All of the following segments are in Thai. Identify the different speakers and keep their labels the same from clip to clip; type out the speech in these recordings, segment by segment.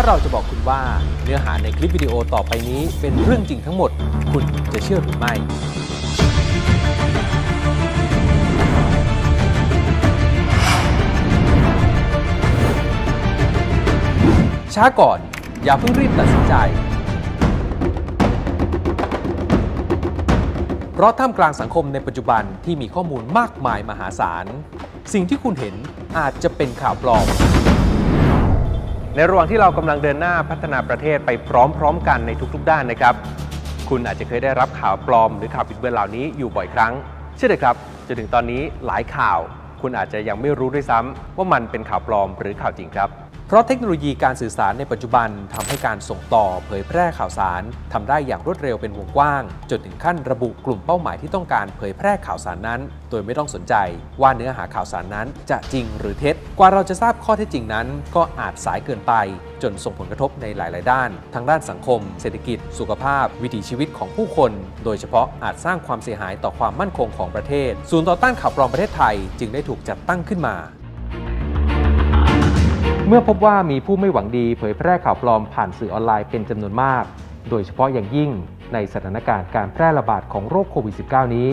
Speaker 1: าเราจะบอกคุณว่าเนื้อหาในคลิปวิดีโอต่อไปนี้เป็นเรื่องจริงทั้งหมด คุณจะเชื่อหรือไม่ ช้าก่อน อย่าเพิ่งรีบตัดสินใจ เพราะท่ามกลางสังคมในปัจจุบันที่มีข้อมูลมากมายมหาศาล สิ่งที่คุณเห็นอาจจะเป็นข่าวปลอม ในระหว่างที่เรากำลังเดินหน้าพัฒนาประเทศไปพร้อม ๆ กันในทุกๆ ด้านนะครับ คุณอาจจะเคยได้รับข่าวปลอมหรือข่าวบิดเบือนเหล่านี้อยู่บ่อยครั้ง เชื่อเลยครับจนถึงตอนนี้หลายข่าว คุณอาจจะยังไม่รู้ด้วยซ้ำว่ามันเป็นข่าวปลอมหรือข่าวจริงครับ เพราะเทคโนโลยีการสื่อสารในปัจจุบันทำให้การส่งต่อเผยแพร่ข่าวสารทำได้อย่างรวดเร็วเป็นวงกว้าง จนถึงขั้นระบุกลุ่มเป้าหมายที่ต้องการเผยแพร่ข่าวสารนั้น โดยไม่ต้องสนใจว่าเนื้อหาข่าวสารนั้นจะจริงหรือเท็จ กว่าเราจะทราบข้อเท็จจริงนั้น ก็อาจสายเกินไป จนส่งผลกระทบในหลาย ๆ ด้าน ทั้งด้านสังคม เศรษฐกิจ สุขภาพ วิถีชีวิตของผู้คน โดยเฉพาะอาจสร้างความเสียหายต่อความมั่นคงของประเทศ ศูนย์ต่อต้านข่าวปลอมประเทศไทย จึงได้ถูกจัดตั้งขึ้นมา เมื่อพบว่ามีผู้ไม่หวังดีเผยแพร่ข่าวปลอมผ่านสื่อออนไลน์เป็นจำนวนมาก โดยเฉพาะอย่างยิ่งในสถานการณ์การแพร่ระบาดของโรคโควิด -19 นี้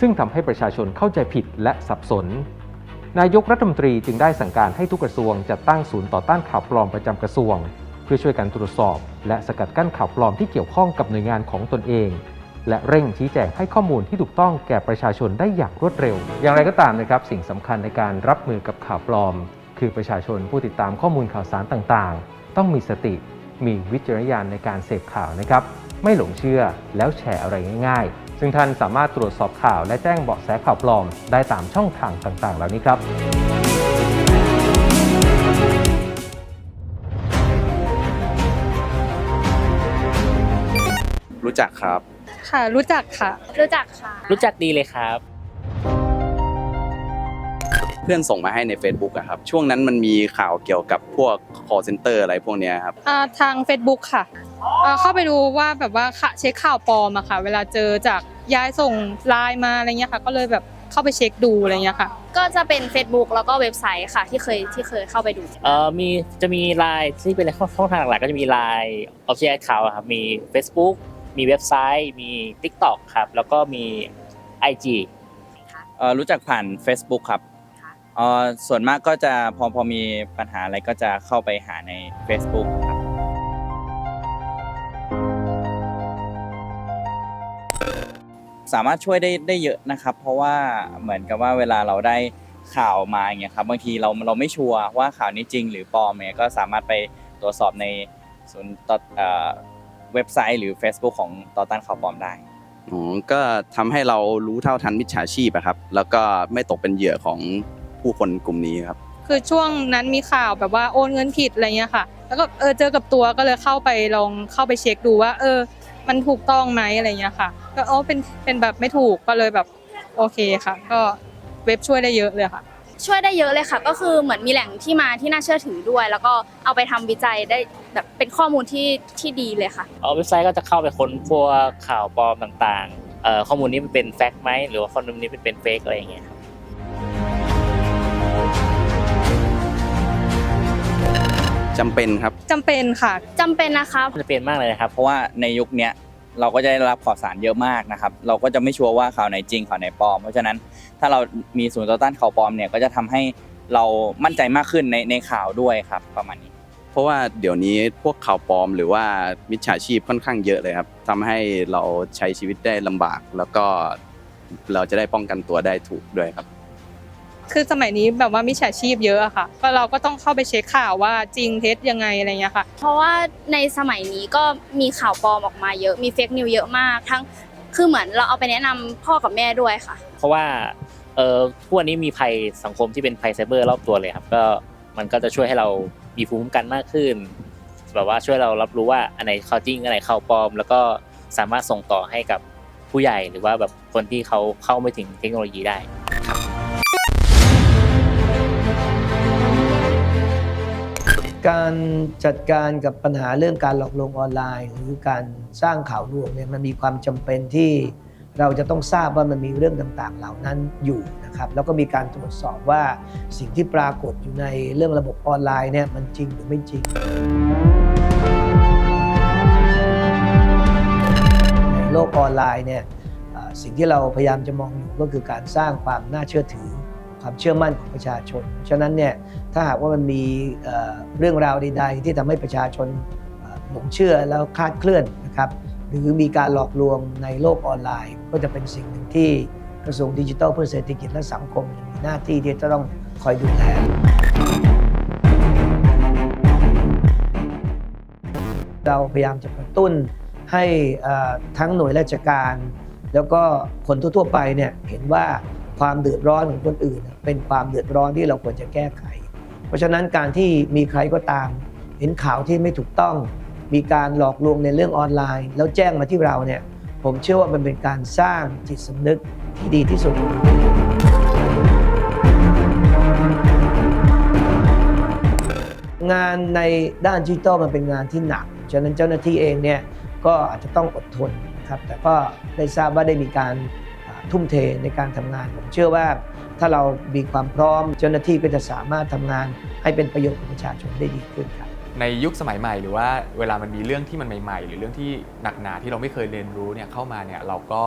Speaker 1: ซึ่งทำให้ประชาชนเข้าใจผิดและสับสน นายกรัฐมนตรีจึงได้สั่งการให้ทุกกระทรวงจัดตั้งศูนย์ต่อต้านข่าวปลอมประจำกระทรวง เพื่อช่วยกันตรวจสอบ และสกัดกั้นข่าวปลอมที่เกี่ยวข้องกับหน่วยงานของตนเองและเร่งชี้แจงให้ข้อมูลที่ถูกต้องแก่ประชาชนได้อย่างรวดเร็ว อย่างไรก็ตามนะครับ สิ่งสำคัญในการรับมือกับข่าวปลอม คือประชาชนผู้ติดตามข้อมูลข่าวสารต่างๆ ต้องมีสติ มีวิจารณญาณในการเสพข่าวนะครับ ไม่หลงเชื่อแล้วแชร์อะไรง่ายๆ ซึ่งท่านสามารถตรวจสอบข่าวและแจ้งเบาะแสข่าวปลอม ได้ตามช่องทางต่างๆ เหล่านี้ครับ
Speaker 2: รู้จักครับ
Speaker 3: ค่ะ รู้จักค่ะ
Speaker 4: รู้จักค่ะ
Speaker 5: รู้จักดีเลยครับ
Speaker 2: เพื่อนส่งมาให้ใน Facebook อะครับ ช่วงนั้นมันมีข่าวเกี่ยวกับพวก call center อะไรพวกเนี้ยครับ
Speaker 3: อ่าทาง Facebook ค่ะอ่าเข้าไปดูว่าแบบว่าค่ะเช็คข่าวปลอมอะค่ะ เวลาเจอจากยายส่งไลน์มาอะไรเงี้ยค่ะ ก็เลยแบบเข้าไปเช็คดูอะไรเงี้ยค่ะ
Speaker 4: ก็จะเป็น Facebook แล้วก็เว็บไซต์ค่ะ ที่เคยที่เคยเข้าไปดู
Speaker 5: เอ่อมีจะมีไลน์ที่เป็นช่องทางหลักๆก็จะมีไลน์ออฟฟิเชียลเขาครับมี Facebook มีเว็บไซต์ มี TikTok ครับแล้วก็มี IG
Speaker 6: เอ่อรู้จักผ่าน Facebook ครับ เอ่อส่วนมากก็จะพอพอมีปัญหาอะไรก็จะเข้าไปหาใน Facebook ครับ สามารถช่วยได้ได้เยอะนะครับ เพราะว่าเหมือนกับว่าเวลาเราได้ข่าวมาอย่างเงี้ยครับบางทีเราเราไม่ชัวร์ว่าข่าวนี้จริงหรือปลอมเนี่ยก็สามารถไปตรวจสอบในศูนย์ต่อเอ่อเว็บไซต์หรือ Facebook ของต่อต้านข่าวปลอมได้
Speaker 2: อ๋อก็ทำให้เรารู้เท่าทันมิจฉาชีพอะครับ แล้วก็ไม่ตกเป็นเหยื่อของ ผู้คนกลุ่มนี้ครับ
Speaker 3: คือช่วงนั้นมีข่าวแบบว่าโอนเงินผิดอะไรเงี้ยค่ะ แล้วก็เออเจอกับตัวก็เลยเข้าไปลองเข้าไปเช็คดูว่า เออ มันถูกต้องไหมอะไรเงี้ยค่ะ ก็อ๋อเป็นเป็นแบบไม่ถูกก็เลยแบบโอเคค่ะ ก็เว็บช่วยได้เยอะเลยค่ะ
Speaker 4: ช่วยได้เยอะเลยค่ะ ก็คือเหมือนมีแหล่งที่มาที่น่าเชื่อถือด้วย แล้วก็เอาไปทำวิจัยได้แบบเป็นข้อมูลที่ที่ดีเลยค่ะ
Speaker 5: เอ่อเว็บไซต์ก็จะเข้าไปค้นพวกข่าวปลอมต่างๆเอ่อข้อมูลนี้มันเป็นแฟกต์ไหมหรือว่าข้อมูลนี้เป็นเฟกอะไรอย่างเงี้ยครับ
Speaker 2: จำเป็นครับ
Speaker 3: จำเป็นค่ะ
Speaker 4: จำเป็นนะคะ
Speaker 5: จะเป็นมากเลยนะครับ
Speaker 6: เพราะว่าในยุคเนี้ยเราก็จะได้รับข่าวสารเยอะมากนะครับ เราก็จะไม่ชัวร์ว่าข่าวไหนจริงข่าวไหนปลอม เพราะฉะนั้นถ้าเรามีศูนย์ต่อต้านข่าวปลอมเนี่ยก็จะทำให้เรามั่นใจมากขึ้นในในข่าวด้วยครับประมาณนี้
Speaker 2: เพราะว่าเดี๋ยวนี้พวกข่าวปลอมหรือว่ามิจฉาชีพค่อนข้างเยอะเลยครับทำให้เราใช้ชีวิตได้ลำบาก แล้วก็เราจะได้ป้องกันตัวได้ถูกด้วยครับ
Speaker 3: คือสมัยนี้แบบว่ามิจฉาชีพเยอะอะค่ะก็เราก็ต้องเข้าไปเช็คข่าวว่าจริงเท็จยังไงอะไรเงี้ยค่ะ
Speaker 4: เพราะว่าในสมัยนี้ก็มีข่าวปลอมออกมาเยอะมีเฟกนิวเยอะมากทั้งคือเหมือนเราเอาไปแนะนำพ่อกับแม่ด้วยค่ะ
Speaker 5: เพราะว่าเอ่อพวกนี้มีภัยสังคมที่เป็นภัยไซเบอร์รอบตัวเลยครับก็มันก็จะช่วยให้เรามีภูมิคุ้มกันมากขึ้น แบบว่าช่วยเรารับรู้ว่าอันไหนข่าวจริงอันไหนข่าวปลอม แล้วก็สามารถส่งต่อให้กับผู้ใหญ่หรือว่าแบบคนที่เขาเข้าไม่ถึงเทคโนโลยีได้
Speaker 7: การจัดการกับปัญหาเรื่องการหลอกลวงออนไลน์ หรือการสร้างข่าวลวงเนี่ยมันมีความจำเป็นที่เราจะต้องทราบว่ามันมีเรื่องต่างๆ เหล่านั้นอยู่นะครับแล้วก็มีการตรวจสอบว่าสิ่งที่ปรากฏอยู่ในเรื่องระบบออนไลน์เนี่ยมันจริงหรือไม่จริง ในโลกออนไลน์เนี่ยสิ่งที่เราพยายามจะมองอยู่ก็คือการสร้างความน่าเชื่อถือ ความเชื่อมั่นของประชาชน ฉะนั้นเนี่ยถ้าหากว่ามันมีเรื่องราวใดๆ ที่ทำให้ประชาชนหลงเชื่อแล้วคาดเคลื่อนนะครับหรือมีการหลอกลวงในโลกออนไลน์ ก็จะเป็นสิ่งหนึ่งที่กระทรวงดิจิทัลเพื่อเศรษฐกิจและสังคมมีหน้าที่ที่จะต้องคอยดูแลเราพยายามจะกระตุ้นให้ทั้งหน่วยราชการ แล้วก็คนทั่วๆไปเนี่ยเห็นว่า ความเดือดร้อนของคนอื่น เป็นความเดือดร้อนที่เราควรจะแก้ไข เพราะฉะนั้นการที่มีใครก็ตาม เห็นข่าวที่ไม่ถูกต้อง มีการหลอกลวงในเรื่องออนไลน์ แล้วแจ้งมาที่เราเนี่ยผมเชื่อว่ามันเป็นการสร้างจิตสำนึกที่ดีที่สุด งานในด้านดิจิทัลมันเป็นงานที่หนัก ฉะนั้นเจ้าหน้าที่เองเนี่ยก็อาจจะต้องอดทนนะครับ แต่ก็ได้ทราบว่าได้มีการ ทุ่มเทในการทำงาน ผมเชื่อว่าถ้าเรามีความพร้อมเจ้าหน้าที่ก็จะสามารถทำงาน ให้เป็นประโยชน์กับประชาชนได้ดีขึ้นครับ
Speaker 8: ในยุคสมัยใหม่หรือว่าเวลามันมีเรื่องที่มันใหม่ ๆ หรือเรื่องที่หนักหนาที่เราไม่เคยเรียนรู้เนี่ยเข้ามาเนี่ยเราก็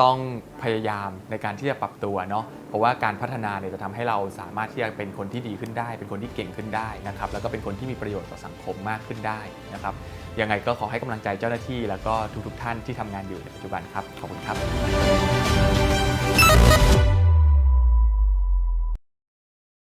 Speaker 8: ต้องพยายามในการที่จะปรับตัวเนาะเพราะว่าการพัฒนาเนี่ยจะทำให้เราสามารถที่จะเป็นคนที่ดีขึ้นได้ เป็นคนที่เก่งขึ้นได้นะครับแล้วก็เป็นคนที่มีประโยชน์ต่อสังคมมากขึ้นได้นะครับยังไงก็ขอให้กำลังใจเจ้าหน้าที่ แล้วก็ทุกๆท่านที่ทำงานอยู่ในปัจจุบันครับขอบคุณครับ